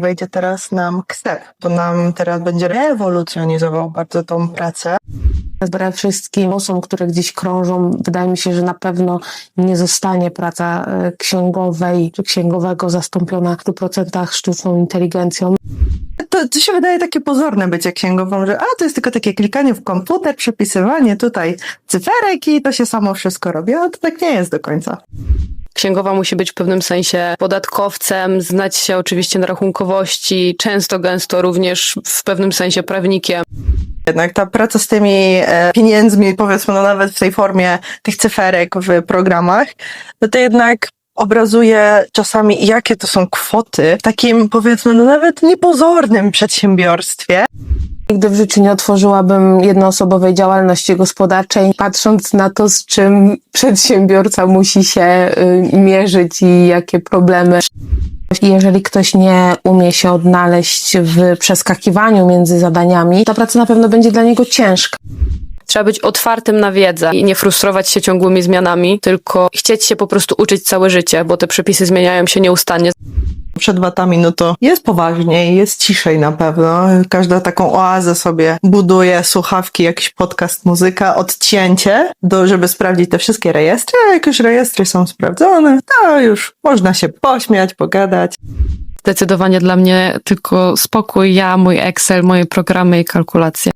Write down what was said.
wejdzie teraz nam KSEP, bo nam teraz będzie rewolucjonizował bardzo tą pracę. Wbrew wszystkim osom, które gdzieś krążą, wydaje mi się, że na pewno nie zostanie praca e, księgowej czy księgowego zastąpiona w 100% sztuczną inteligencją. To, to się wydaje takie pozorne bycie księgową, że a to jest tylko takie klikanie w komputer, przepisywanie tutaj cyferek i to się samo wszystko robi, ale to tak nie jest do końca. Księgowa musi być w pewnym sensie podatkowcem, znać się oczywiście na rachunkowości, często, gęsto również w pewnym sensie prawnikiem. Jednak ta praca z tymi e, pieniędzmi, powiedzmy, no nawet w tej formie tych cyferek w programach, no to jednak obrazuje czasami, jakie to są kwoty w takim, powiedzmy, no nawet niepozornym przedsiębiorstwie. Nigdy w życiu nie otworzyłabym jednoosobowej działalności gospodarczej, patrząc na to, z czym przedsiębiorca musi się y, mierzyć i jakie problemy. Jeżeli ktoś nie umie się odnaleźć w przeskakiwaniu między zadaniami, ta praca na pewno będzie dla niego ciężka. Trzeba być otwartym na wiedzę i nie frustrować się ciągłymi zmianami, tylko chcieć się po prostu uczyć całe życie, bo te przepisy zmieniają się nieustannie. Przed watami, no to jest poważniej, jest ciszej na pewno. Każda taką oazę sobie buduje, słuchawki, jakiś podcast, muzyka, odcięcie, do, żeby sprawdzić te wszystkie rejestry, a jak już rejestry są sprawdzone, to już można się pośmiać, pogadać. Zdecydowanie dla mnie tylko spokój, ja, mój Excel, moje programy i kalkulacje.